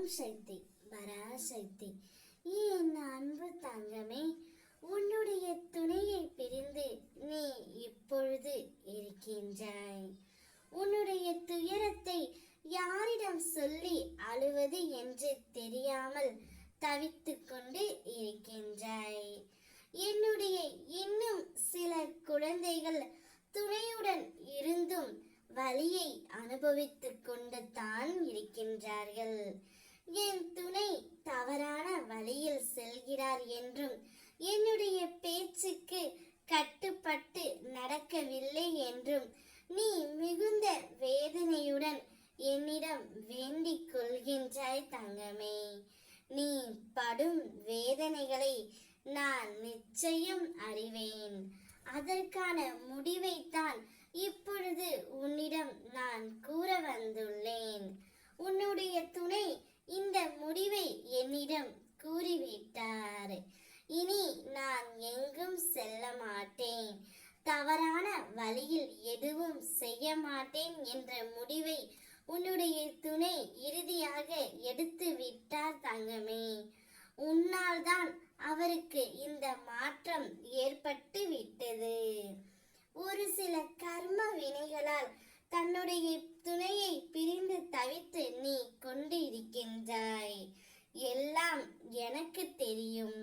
ஓம் சக்தி பராசக்தி என் அன்பு தங்கமே உன்னுடைய துணையை பிரிந்து நீ இப்பொழுது இருக்கின்றாய். உன்னுடைய துயரத்தை யாரிடம் சொல்லி அழுவது என்று தெரியாமல் தவித்து கொண்டு இருக்கின்றாய். என்னுடைய இன்னும் சில குழந்தைகள் துணையுடன் இருந்தும் வலியை அனுபவித்துக் கொண்டு தான் இருக்கின்றார்கள். என் துணை தவறான வழியில் செல்கிறார் என்றும் என்னுடைய பேச்சுக்கு கட்டுப்பட்டு நடக்கவில்லை என்றும் நீ மிகுந்த வேதனையுடன் என்னிடம் வேண்டிக் கொள்கின்றாய் தங்கமே. நீ படும் வேதனைகளை நான் நிச்சயம் அறிவேன். அதற்கான முடி இப்பொழுது உன்னிடம் நான் கூற வந்துள்ளேன் உன்னுடைய துணை இந்த முடிவை என்னிடம் கூறிவிட்டார் இனி நான் எங்கும் செல்ல மாட்டேன் தவறான வழியில் எதுவும் செய்ய மாட்டேன் என்ற முடிவை உன்னுடைய துணை இறுதியாக எடுத்து விட்டார் தங்கமே. உன்னால் தான் அவருக்கு இந்த மாற்றம் ஏற்பட்டு விட்டது. ஒரு சில கர்ம வினைகளால் தன்னுடைய துணையை பிரிந்து தவித்து நீ கொண்டு இருக்கின்றாய் எல்லாம் எனக்கு தெரியும்.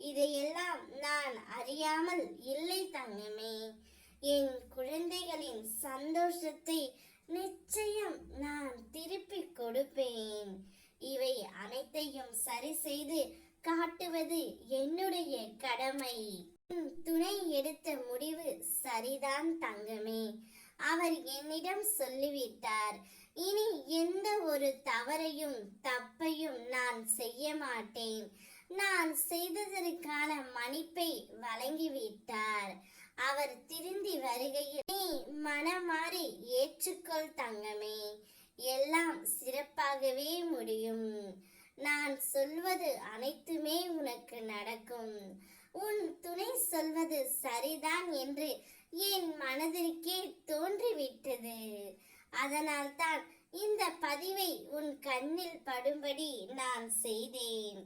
இதையெல்லாம் நான் அறியாமல் இல்லை தங்கமே. என் குழந்தைகளின் சந்தோஷத்தை நிச்சயம் நான் திருப்பி கொடுப்பேன். இவை அனைத்தையும் சரி செய்து காட்டுவது என்னுடைய கடமை. துணை எடுத்த முடிவு சரிதான் தங்கமே. அவர் என்னிடம் சொல்லிவிட்டார். இனி எந்த ஒரு தவறையும் தப்பையும் நான் செய்ய மாட்டேன். நான் செய்ததற்கான மன்னிப்பை வழங்கிவிட்டார். அவர் திருந்தி வருகையில் நீ மனமாறி ஏற்றுக்கொள் தங்கமே எல்லாம் சிறப்பாகவே முடியும். நான் சொல்வது அனைத்துமே உனக்கு நடக்கும். உன் துணை சொல்வது சரிதான் என்று என் மனதிற்கே தோன்றிவிட்டது. அதனால் தான் இந்த பதிவை உன் கண்ணில் படும்படி நான் செய்தேன்.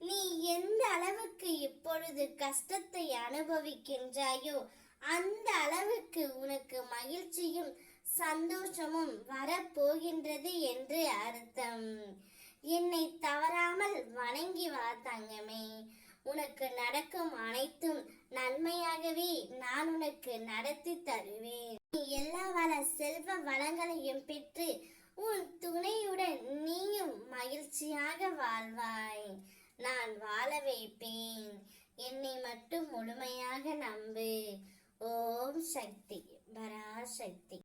நீ எந்த அளவுக்கு இப்பொழுது கஷ்டத்தை அனுபவிக்கின்றாயோ அந்த அளவுக்கு உனக்கு மகிழ்ச்சியும் சந்தோஷமும் வரப்போகின்றது என்று அர்த்தம். என்னை தவறாமல் வணங்கி வா தங்கமே. உனக்கு நடக்கும் அனைத்தும் நன்மையாகவே நான் உனக்கு நடத்தி தருவேன். நீ எல்லா வள செல்வ வளங்களையும் பெற்று உன் துணையுடன் நீயும் மகிழ்ச்சியாக வாழ்வாய். நான் வாழ வைப்பேன். என்னை மட்டும் முழுமையாக நம்பு. ஓம் சக்தி. பராசக்தி